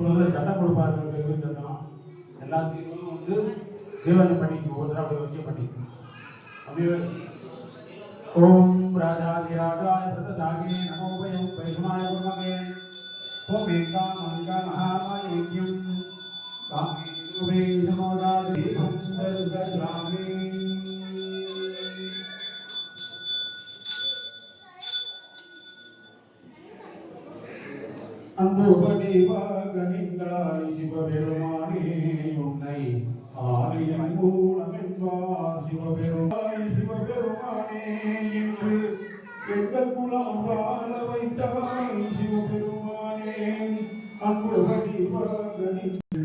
புனித சட்டம் கொடுப்பார்கள் கல்வி சட்டம் எல்லாத்தையும் வந்து தீவனை பண்ணிக்கு ஒரு தடவை அப்படி வச்சு பண்ணிக்கு அப்படியே ஓம் ராஜாதிராஜாய பிரதசாகினே நமோ வயம் வைஷ்ணாய ஓம் ஏகா மங்கா மகாமாய யஜ்யம் காமே குபே நமோதாதி சுந்தரசாமி அன்புபடிவாக நின்றாய் சிவபெருமானே உன்னை ஆலயம் மூலமென்பார் சிவபெருமாய் சிவபெருமானே என்று எங்கள் குலம் வாழ வைத்தாய் சிவபெருமானே. அன்புபடிவாக நின்று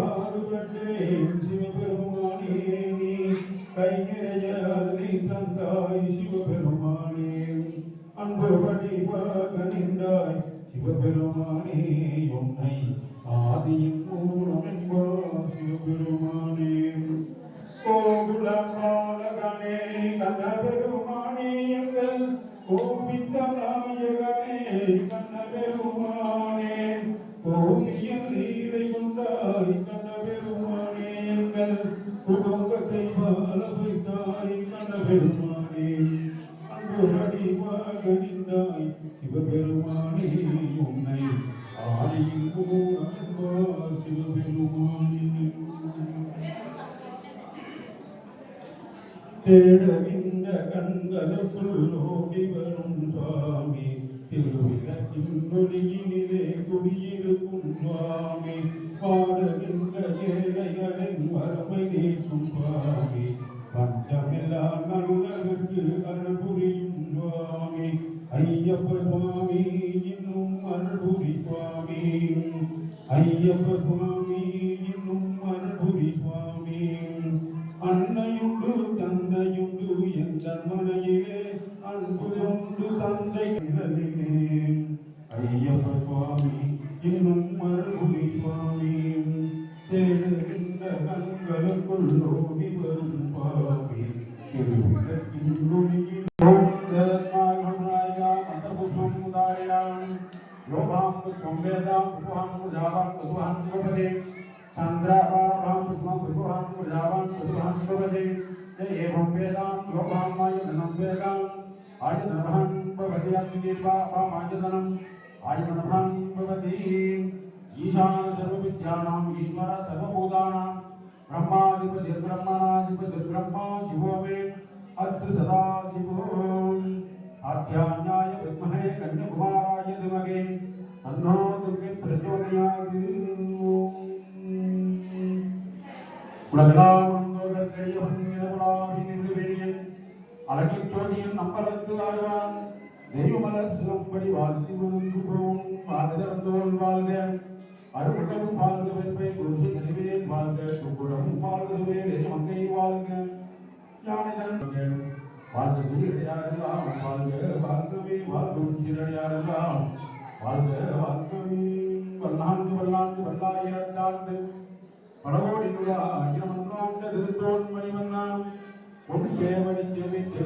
கள்ளமின்றி பாடுபட்டேன் சிவபெருமானே நீ கை நிறைய அள்ளி தந்தாய் சிவபெருமானே அன்பு வடிவாக நின்றாய் சிவபெருமானே உன்னை ஆதியின் மூலம் என்பார் சிவபெருமானே கோகுலமாலகனே கண்ணபெருமானே எங்கள் கோவிந்த நாயகனே கண்ணபெருமானே கோவியல் வைத்தாய் நல்லபெருமானே அன்பு வடிவாக சிவபெருமானே உன்னை ஆதியின் மூலம் என்பார் சிவபெருமானே. தேடுகின்ற கண்களுக்குள் ஓடி வரும் சுவாமி திருவிழக்கின் ஒளியினிலே குடியிருக்கும் சுவாமி பாடுகின்ற சுவாமி இன்னும் அருள் சுவாமி. அன்னையுண்டு தந்தையுண்டு எந்த மனையிலே அன்பு உண்டு தந்தை நிழலிலே ஐயப்ப சுவாமி இன்னும் மறுபடி சுவாமி. தேடுகின்ற கண்களுக்குள் ஓடி வரும் சுவாமி. திருவிளக்கின் ஒளியில் ஓம் ஜெகநாயகநாயகா மதபுஷம் உதாரியாம் योगां संवेदां सुभां मुजावां सुभां निपते चन्द्राभां सुभां सुभां मुजावां सुभां निपते एवं वेदां योगां आयुधनं वेदां आयुधनं भवति अग्निपापामायुधनम् आयुधनं भवति ईशान सर्वविद्यानां ईश्वर सर्वभूतानां ब्रह्माधिपतिर्ब्रह्मणाधिपतिर्ब्रह्मा शिवो मे अत्र सदा शिवो ஆத்தியாயாய வித்மஹே கன்னியகுமாராய திமகே தன்னோ துர்கை பிரச்சோதயாது அழகில் சோதியின் நம்பலத்து ஆடுவான் தெய்வமலர் சிலம்படி வாழ்த்தி உணர்ந்து போம் வாழ்ந்தோல் வாழ்க அருமுகமும் வாழ்க வெப்பை குருசி நினைவே வாழ்க சுப்புறமும் வாழ்க சுவே மங்கை வாழ்க யானைகள் வாழ்க சூரியடையாரெல்லாம் வாழ்க வாழ்கவே வாழ்கும் சீரடையாரெல்லாம் வாழ்க வாழ்கவே வல்லாண்டு வல்லாண்டு வல்லாயிரத்தாண்டு படவோடினுள்ள அகிலமன்றாண்ட திருத்தோன் மணிவண்ணாம் உன் சேவடி ஜெபித்து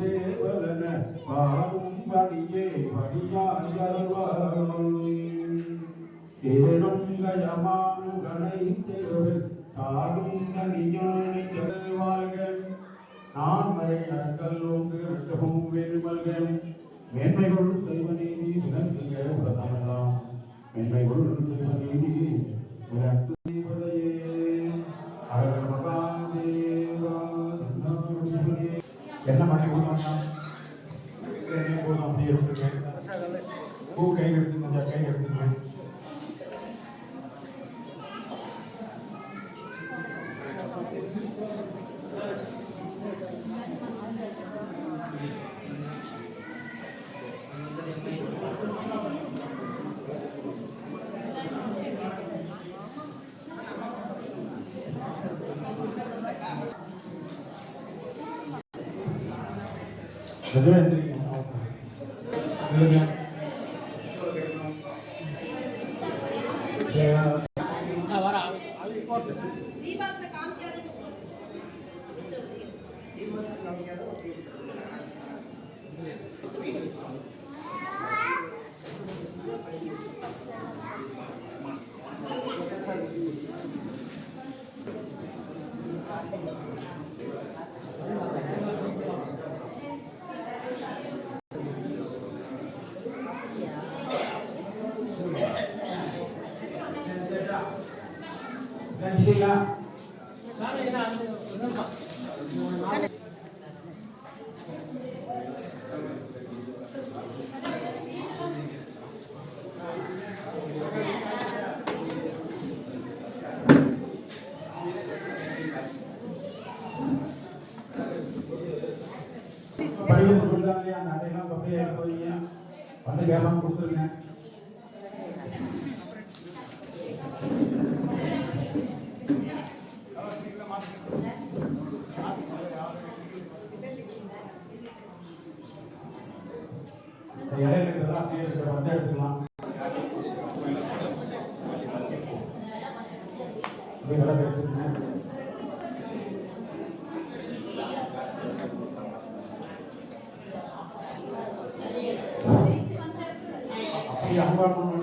சேவலன பாடும் வழியே வழியாயல்வாரும் ஏனும் கயமானுகனை தேவல் சாடும் நான் மறை அடக்கல் ஓங்கு விட்டவும் மேன்மைகள் செய்வ நீதி விளங்குக உலகமெல்லாம் மேன்மைகள் நீதி விளக்கு भगवंत கண்டிப்பா படியில் கொடுத்தாங்க அந்த அட்டையெல்லாம் அப்படியே போய் வந்து கேட்காம கொடுத்துருங்க இந்த இடையில அப்படியே இருக்கிற எடுத்துக்கலாம். அப்படியே அன்பான